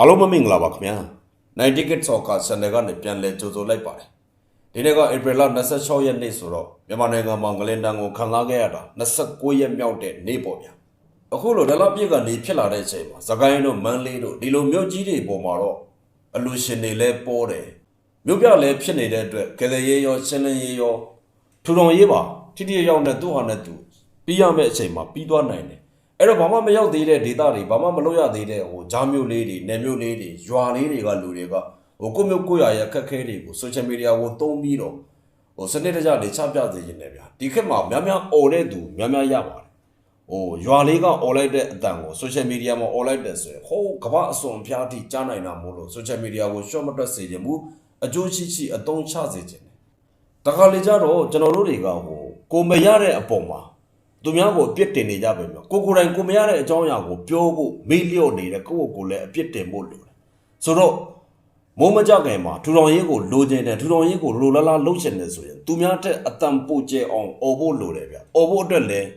အားလုံးမင်္ဂလာပါခင်ဗျာ90 ticket soccer channel ကနေပြန်လည်ကြိုဆိုလိုက်ပါတယ်ဒီနေ့က April လ26ရက်နေ့ဆိုတော့မြန်မာနိုင်ငံမှာငလင်တန်ကိုခံစားခဲ့ရတာ29ရက်မြောက်တဲ့နေ့ပေါ့ဗျာအခုလိုဒလပြည့်ကနေဖြစ်လာတဲ့အချိန်မှာသခိုင်းတို့မန်းလေးတို့ဒီလိုမြို့ကြီးတွေပေါ်မှာတော့အလူရှင်တွေလည်းပေါ်တယ်မြို့ပြလည်းဖြစ်နေတဲ့အတွက်ကယ်ရေးရောရှင်းလင်းရေးရောထူထောင်ရေးပါထိတိရောက်တဲ့သူ့ဟာနဲ့သူပြီးရမယ့်အချိန်မှာပြီးသွားနိုင်တယ် အဲ့တော့ဘာမှမရောက်သေးတဲ့ဒေတာတွေဘာမှမလုပ်ရသေးတဲ့ဟိုဂျားမျိုးလေးတွေနယ်မျိုးလေးတွေရွာလေးတွေကလူတွေကဟိုကိုယ့်မျိုးကိုယ့်ရွာရဲ့အခက်အခဲတွေကို social media ကိုသုံးပြီးတော့ဟိုစနစ်တကျနေချပြစေခြင်းနဲ့ဗျာဒီခေတ်မှာများများអော်တဲ့သူများများရပါတယ်ဟိုရွာလေးကអော်လိုက်တဲ့အတန်ကို social media မှာអော်လိုက်တယ်ဆိုရင်ဟိုကမ္ဘာအစွန်အဖျားအထိကြားနိုင်တာမို့လို့ social media ကို short မတွက်စေခြင်းဘူးအကျိုးရှိရှိအသုံးချစေခြင်းတယ်တခါလေကြတော့ကျွန်တော်တို့တွေကဟိုကိုမရတဲ့အပေါ်မှာ သူများကိုအပြစ်တင်နေကြပဲမျိုးကိုကိုယ်တိုင်ကိုမရတဲ့အကြောင်းအရာကိုပြောဖို့မေ့လျော့နေတဲ့ကိုယ့်ကိုယ်ကိုလည်းအပြစ်တင်ဖို့လိုတယ်ဆိုတော့မိုးမကြခင်မှာထူထောင်ရေးကိုလိုချင်တယ်ထူထောင်ရေးကိုလိုလားလားလှုပ်ချင်တယ်ဆိုရင်သူများတက်အတန်ပိုကျဲအောင်អော်ဖို့လိုတယ်ဗျអော်ဖို့အတွက်လည်း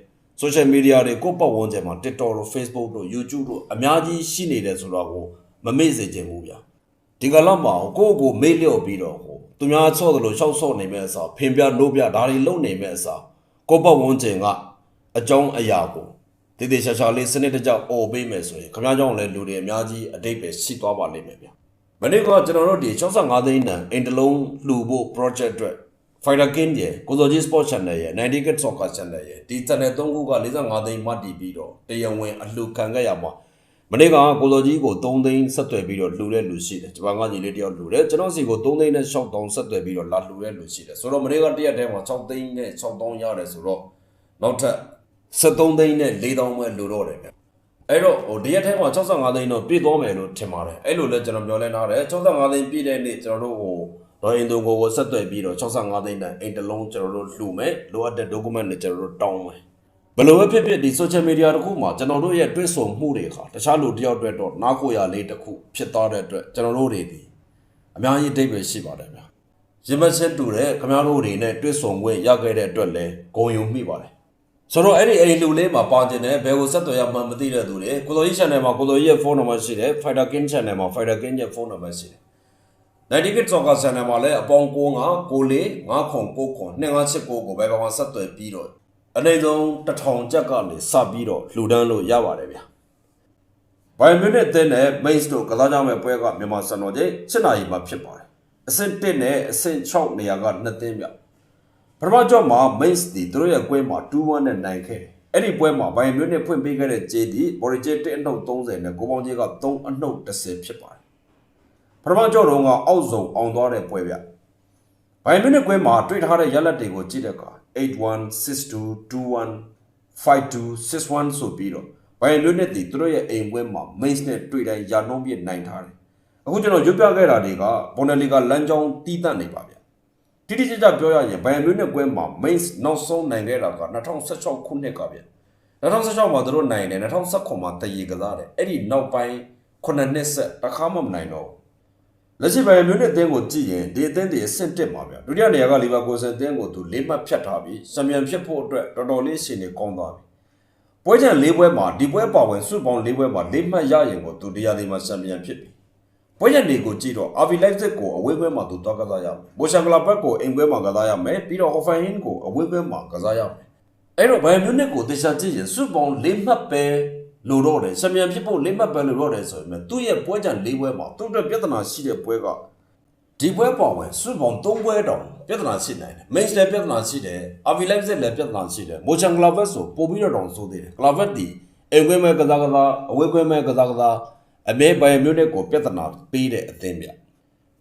social media တွေကိုယ့်ပတ်ဝန်းကျင်မှာ TikTok တို့ Facebook တို့ YouTube တို့အများကြီးရှိနေတယ်ဆိုတော့ကိုမမေ့စေချင်ဘူးဗျဒီကလာမှာကိုယ့်ကိုယ်မေ့လျော့ပြီးတော့ဟိုသူများဆော့တယ်လို့ရှောက်ဆော့နေမဲ့အစားဖင်ပြလို့ပြဒါတွေလုံနေမဲ့အစားကိုယ့်ပတ်ဝန်းကျင်က အကြောင်းအရာကိုတည်တည်ရှာရှာလေးစနစ်တကျអော်ပေးမယ်ဆိုရင်ခင်ဗျားကြောင့်လည်းလူတွေအများကြီးအတိတ်ပဲရှိသွားပါလိမ့်မယ်ဗျ။မနေ့ကကျွန်တော်တို့ဒီ65သိန်းတန်အင်တလုံးလှူဖို့ project အတွက် Fighter King ရဲ့ကိုစောကြီး Sport Channel ရဲ့90 Kid Soccer Channel ရဲ့ဒီ channel ၃ခုက45သိန်းမှတည်ပြီးတော့တရားဝင်အလှူခံခဲ့ရမှာမနေ့ကကိုစောကြီးကို3သိန်းဆက်သွယ်ပြီးတော့လှူတဲ့လူရှိတယ်ဂျပန်ကညီလေးတယောက်လှူတယ်ကျွန်တော်စီကို3သိန်းနဲ့6တောင်းဆက်သွယ်ပြီးတော့လာလှူတဲ့လူရှိတယ်ဆိုတော့မနေ့ကတရက်တည်းမှာ6သိန်းနဲ့6တောင်းရတယ်ဆိုတော့နောက်ထပ် 73သိန်းနဲ့4တောင်းပဲလိုတော့တယ်ဗျအဲ့တော့ဟိုဒီရက်ထဲမှာ65သိန်းတော့ပြည့်သွားမယ်လို့ထင်ပါတယ်အဲ့လိုလဲကျွန်တော်ပြောလဲနားတယ်65သိန်းပြည့်တဲ့နေ့ကျွန်တော်တို့ဟိုဒေါ်အင်ဒိုကိုကိုဆက်သွယ်ပြီးတော့65သိန်းတန်အိမ်တစ်လုံးကျွန်တော်တို့လှူမယ်လိုအပ်တဲ့ document တွေကျွန်တော်တို့တောင်းမယ်ဘယ်လိုပဲဖြစ်ဖြစ်ဒီ social media တခုမှာကျွန်တော်တို့ရဲ့တွဲဆုံမှုတွေခါတခြားလူတယောက်အတွက်တော့နားကိုရလေးတစ်ခုဖြစ်သွားတဲ့အတွက်ကျွန်တော်တို့တွေဒီအများကြီးအတိတ်ပဲရှိပါတယ်ဗျရင်မချက်တူတဲ့ခင်ဗျားတို့တွေနဲ့တွဲဆုံခွင့်ရခဲ့တဲ့အတွက်လည်းဂုဏ်ယူမိပါတယ် ဆိုတော့အဲ့ဒီအိမ်လူလေးမှာပါကျင်တယ်ဘယ်ကိုဆက်သွယ်ရမှန်းမသိတဲ့သူတွေကိုလိုကြီး channel မှာကိုလိုကြီးရဲ့ဖုန်းနံပါတ်ရှိတယ် Fighter King channel မှာ Fighter King ရဲ့ဖုန်းနံပါတ်ရှိတယ်90 kit soccer channel မှာလည်းအပေါင်း9 9 9 4 9ခွန်9ခွန်2589ကိုဘယ်ကောင်ဆက်သွယ်ပြီးတော့အနေဆုံးတစ်ထောင်ကျပ်ကနေစပြီးတော့လှူဒန်းလို့ရပါတယ်ဗျာဘိုင်မြူနစ်အသင်းနဲ့ Mains တို့ကစားကြမဲ့ပွဲကမြန်မာစံတော်ချိန်7နာရီမှာဖြစ်ပါတယ်အဆင့်1နဲ့အဆင့်6နေရာက2သင်းဗျ ပထမကြော့မှာ Mains ဒီသူတို့ရဲ့ကွဲမှာ2-1နဲ့နိုင်ခဲ့တယ်။အဲ့ဒီပွဲမှာဘိုင်မျိုးနဲ့ဖွင့်ပေးခဲ့တဲ့ဂျေဒီဘော်ရီဂျေ1အနှုတ်30နဲ့ကိုပေါင်းကြီးက3အနှုတ်10ဖြစ်ပါတယ်။ပထမကြော့တုန်းကအောက်ဆုံးအောင်သွားတဲ့ပွဲဗျ။ဘိုင်မျိုးနဲ့ကွဲမှာတွေ့ထားတဲ့ရလဒ်တွေကိုကြည့်တဲ့အခါ8-1 6-2 2-1 5-2 6-1ဆိုပြီးတော့ဘိုင်မျိုးနဲ့ဒီသူတို့ရဲ့အိမ်ပွဲမှာ Mains နဲ့တွေ့တိုင်းရာနှုံးပြနိုင်ထားတယ်။အခုကျွန်တော်ရွတ်ပြခဲ့တာတွေကဘော်နယ်လီကလမ်းကြောင်းတီးတန့်နေပါဗျ။ တိတိကျကျပြောရရင်ဘိုင်မျိုးနဲ့ကွဲမှာ mains နောက်ဆုံးနိုင်ခဲ့တာက2016ခုနှစ်ကဗျ2016မှာသူတို့နိုင်တယ်2019မှာတည်ရကစားတယ်အဲ့ဒီနောက်ပိုင်း9နှစ်ဆက်တစ်ခါမှမနိုင်တော့ဘူးလက်ရှိဘိုင်မျိုးနဲ့အသင်းကိုကြည့်ရင်ဒီအသင်းတွေအဆင့်တက်မှာဗျဒုတိယနေရာကလီဗာပူးဆန်အသင်းကိုသူလေးမှတ်ဖြတ်ထားပြီးချန်ပီယံဖြစ်ဖို့အတွက်တော်တော်လေးအချိန်နေကောင်းသွားပြီပွဲချန်၄ပွဲမှာဒီပွဲပါဝင်စုပေါင်း၄ပွဲမှာလေးမှတ်ရရင်ကိုသူတရားဒီမှာချန်ပီယံဖြစ်ပြီ ပွဲရနေကိုကြည့်တော့ RV Leipzig ကိုအဝေးပွဲမှာသူသွားကစားရမယ်။ဘောရှာကလာဘက်ကိုအိမ်ပွဲမှာကစားရမယ်။ပြီးတော့ Hoffenheim ကိုအဝေးပွဲမှာကစားရမယ်။အဲ့တော့ဘိုင်မြူနစ်ကိုတေချာကြည့်ရင်စုပေါင်း၄မှတ်ပဲလိုတော့တယ်။ချန်ပီယံဖြစ်ဖို့၄မှတ်ပဲလိုတော့တယ်ဆိုရင်သူ့ရဲ့ပွဲကြံ၄ပွဲမှာသူ့အတွက်ပြဿနာရှိတဲ့ပွဲကဒီပွဲပေါ်ဝင်စုပေါင်း၃ပွဲတောင်ပြဿနာရှိနိုင်တယ်။ Mainz လည်းပြဿနာရှိတယ်။ RV Leipzig လည်းပြဿနာရှိတယ်။မိုချန်ကလာဘက်ဆိုပို့ပြီးတော့တောင်ဆိုသေးတယ်။ကလာဘက်ဒီအိမ်ပွဲမဲ့ကစားကစားအဝေးပွဲမဲ့ကစားကစား အမဲဘိုင်မြူနစ်ကိုပြဿနာပေးတဲ့အသင်းဗျ။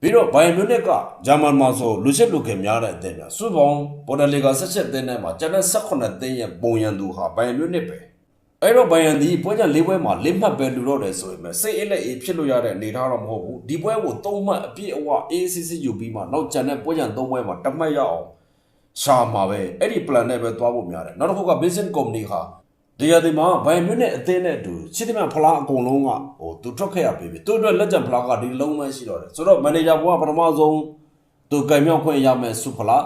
ပြီးတော့ဘိုင်မြူနစ်ကဂျာမန်မှာဆိုလူရှစ်လူခင်များတဲ့အသင်းများစုပေါင်းပေါ်တယ်လီဂါ16သင်းထဲမှာကျန်တဲ့18သင်းရဲ့ပုံရန်သူဟာဘိုင်မြူနစ်ပဲအဲ့တော့ဘိုင်ယန်ဒီပွဲကြ၄ပွဲမှာ၄မှတ်ပဲလူတော့တယ်ဆိုရင်စိတ်အလက်အေးဖြစ်လို့ရတဲ့အနေထားတော့မဟုတ်ဘူးဒီပွဲကို၃မှတ်အပြည့်အဝ ACC ယူပြီးမှနောက်ကျန်တဲ့ပွဲကြံ၃ပွဲမှာတစ်မှတ်ရအောင်ရှာမှာပဲအဲ့ဒီ plan နဲ့ပဲသွားဖို့များတယ်နောက်တစ်ခုက business company ဟာ ဒီရဒီမှာဘိုင်မြူနစ်အသင်းနဲ့အတူချစ်တဲ့မြဖလားအကုန်လုံးကဟိုသူထွက်ခဲ့ရပြီပြီသူ့အတွက်လက်ကျန်ဖလားကဒီလုံးမှရှိတော့တယ်ဆိုတော့ manager ဘုကပထမဆုံးသူကံမြောက်ခွင့်ရမယ်စုဖလား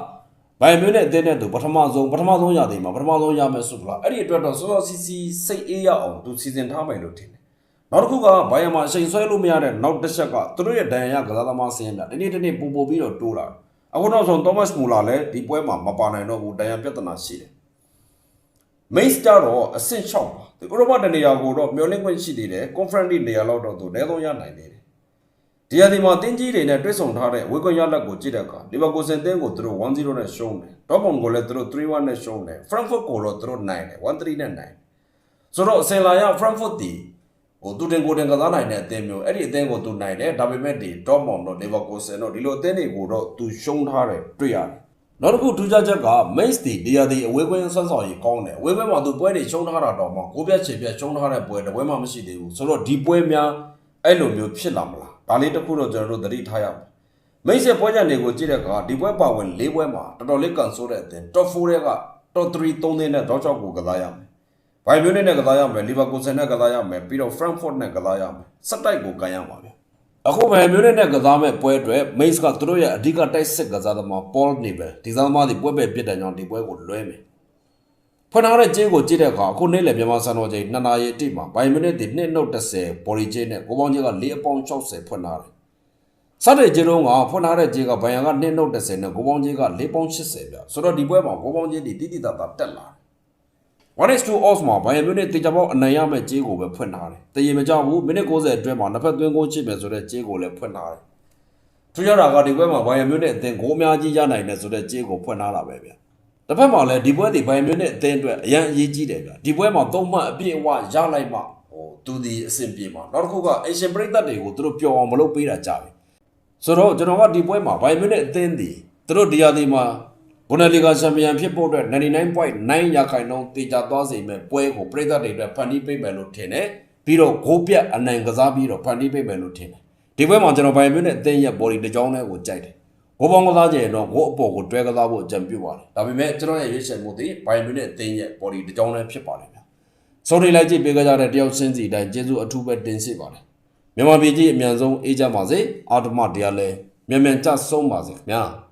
ဘိုင်မြူနစ်အသင်းနဲ့သူပထမဆုံးပထမဆုံးရသည်မှာပထမဆုံးရမယ်စုဖလားအဲ့ဒီအတွက်တော့စောစောစီစီစိတ်အေးရအောင်သူစီစဉ်ထားမယ်လို့ထင်တယ်နောက်တစ်ခုကဘိုင်ယန်မှာအချိန်ဆွဲလို့မရတဲ့နောက်တစ်ချက်ကသူတို့ရဲ့ဒဏ်ရာရကစားသမားစင်းရမြဒီနေ့ဒီနေ့ပူပူပြီးတော့တိုးလာတယ်အခုနောက်ဆုံးသောမတ်မူလာလည်းဒီပွဲမှာမပါနိုင်တော့ဘူးဒဏ်ရာပြဿနာရှိတယ် မိတ်စတာတော့အဆင့်6ပါဒီဥရောပတနေရာကိုတော့မျောလင့်ခွင့်ရှိသေးတယ်ကွန်ဖရင့်နေရာလောက်တော့သူလည်းသုံးရနိုင်သေးတယ်ဒီဟာဒီမှာတင်းကြီးတွေနဲ့တွဲဆောင်ထားတဲ့ဝေကွန်ရလက်ကိုကြည့်တဲ့အခါလီဗာပူးစင်တင်းကိုသူတို့1-0နဲ့ရှုံးတယ်ဒေါ့မွန်ကိုလည်းသူတို့3-1နဲ့ရှုံးတယ်ဖရန့်ဖတ်ကိုတော့သူတို့နိုင်တယ်1-3နဲ့နိုင်ဆိုတော့အစင်လာရဖရန့်ဖတ်တီဟိုသူတင်ကိုတင်ကစားနိုင်တဲ့အသင်းမျိုးအဲ့ဒီအသင်းကိုသူနိုင်တယ်ဒါပေမဲ့ဒီဒေါ့မွန်တို့လီဗာပူးစင်တို့ဒီလိုအသင်းတွေကိုတော့သူရှုံးထားတယ်တွေ့ရတယ် နောက်တစ်ခုထူးခြားချက်က Mace ဒီဒီယာဒီအဝေးကွင်းဆွမ်းဆောင်ရေးကောင်းတယ်အဝေးကွင်းမှာသူပွဲတွေရှုံးထားတာတော့မှကိုပြတ်ချေပြတ်ရှုံးထားတဲ့ပွဲတစ်ပွဲမှမရှိသေးဘူးဆိုတော့ဒီပွဲများအဲ့လိုမျိုးဖြစ်လာမလားဒါလေးတစ်ခုတော့ကျွန်တော်တို့သတိထားရမယ်မိတ်ဆက်ပွဲကြံတွေကိုကြည့်တဲ့အခါဒီပွဲပါဝင်၄ပွဲမှာတော်တော်လေးကန်ဆိုးတဲ့အသင်း top 4တဲ့က top 3 3သင်းနဲ့တော့6ကိုကစားရမယ်ဘိုင်မြူနစ်နဲ့ကစားရမယ်လီဗာပူးဆန်နဲ့ကစားရမယ်ပြီးတော့ Frankfurt နဲ့ကစားရမယ်စက်တိုက်ကိုကန်ရမှာဗျ အခုဘိုင်မြူနစ်နဲ့ကစားမဲ့ပွဲအတွက် Mace ကသူတို့ရဲ့အဓိကတိုက်စစ်ကစားသမား Paul နေပဲဒီကစားသမားဒီပွဲပဲပြစ်တဲ့ကြောင့်ဒီပွဲကိုလွဲမယ်ဖွင့်ထားတဲ့ကျင်းကိုကြည့်တဲ့အခါအခုနေ့လည်မြန်မာစံတော်ချိန်2နာရီအတိမှာဘိုင်မိနစ်ဒီ2နှုတ်30ဘော်ဒီကျင်းနဲ့ကိုပေါင်းကျင်းက4အပေါင်း60ဖွင့်ထားတယ်။စတဲ့ကျင်းလုံးကဖွင့်ထားတဲ့ကျင်းကဘိုင်ယန်က2နှုတ်30နဲ့ကိုပေါင်းကျင်းက4ပေါင်း80ပြ။ဆိုတော့ဒီပွဲမှာကိုပေါင်းကျင်းဒီတိတိတတ်တာတက်လာတယ်။ 1-2 odds မှာဘိုင်ယန်မြူနစ်တေချာပေါက်အနိုင်ရမဲ့ကျင်းကိုပဲဖွင့်ထားတယ်။တည်ရင်မကြောက်ဘူးမိနစ်60အတွင်းမှာနှစ်ဖက်သွင်းကိုချစ်မယ်ဆိုတဲ့ကျင်းကိုလည်းဖွင့်ထားတယ်။ထူးခြားတာကဒီပွဲမှာဘိုင်ယန်မြူနစ်အသင်းဂိုးအများကြီးရနိုင်တယ်ဆိုတဲ့ကျင်းကိုဖွင့်ထားတာပဲဗျ။တစ်ဖက်မှာလည်းဒီပွဲဒီဘိုင်မြူနစ်အသင်းအတွက်အရန်အရေးကြီးတယ်ဗျဒီပွဲမှာသုံးမှတ်အပြည့်အဝရလိုက်မှဟိုသူဒီအဆင်ပြေမှာနောက်တစ်ခုကအရှင်ပရိသတ်တွေကိုသူတို့ပျော်အောင်မလုပ်ပေးတာကြပြီဆိုတော့ကျွန်တော်ကဒီပွဲမှာဘိုင်မြူနစ်အသင်းဒီသူတို့ဒီယာဒီမှာ ဘွန်ဒလီဂါချန်ပီယံဖြစ်ဖို့အတွက်99.9ရာခိုင်နှုန်းတေချာသွားစေမဲ့ပွဲကိုပရိသတ်တွေအတွက်ဖန်တီးပေးမယ်လို့ထင်တယ်ပြီးတော့ဂိုးပြတ်အနိုင်ကစားပြီးတော့ဖန်တီးပေးမယ်လို့ထင်တယ်ဒီပွဲမှာကျွန်တော်ဘိုင်မြူနစ်အသင်းရဲ့ body တစ်ကြောင်းလေးကိုကြိုက်တယ်ဘိုးပေါင်းကစားကြရင်တော့ဘိုးအပေါ်ကိုတွဲကစားဖို့အကြံပြုပါတယ်။ဒါပေမဲ့ကျွန်တော်ရဲ့ရွေးချယ်မှုဒီဘိုင်မြူနစ်အသင်းရဲ့ body တစ်ကြောင်းလည်းဖြစ်ပါတယ်ဗျာ။ဆုံးနေလိုက်ကြည့်ပေးကြတဲ့တယောက်ချင်းစီအတိုင်းကျေးဇူးအထူးပဲတင်ရှိပါတယ်။မြန်မာပြည်ကြီးအမြန်ဆုံးအေးကြပါစေ။အာတမတရားလည်းမြန်မြန်ကြဆုံးပါစေခင်ဗျာ။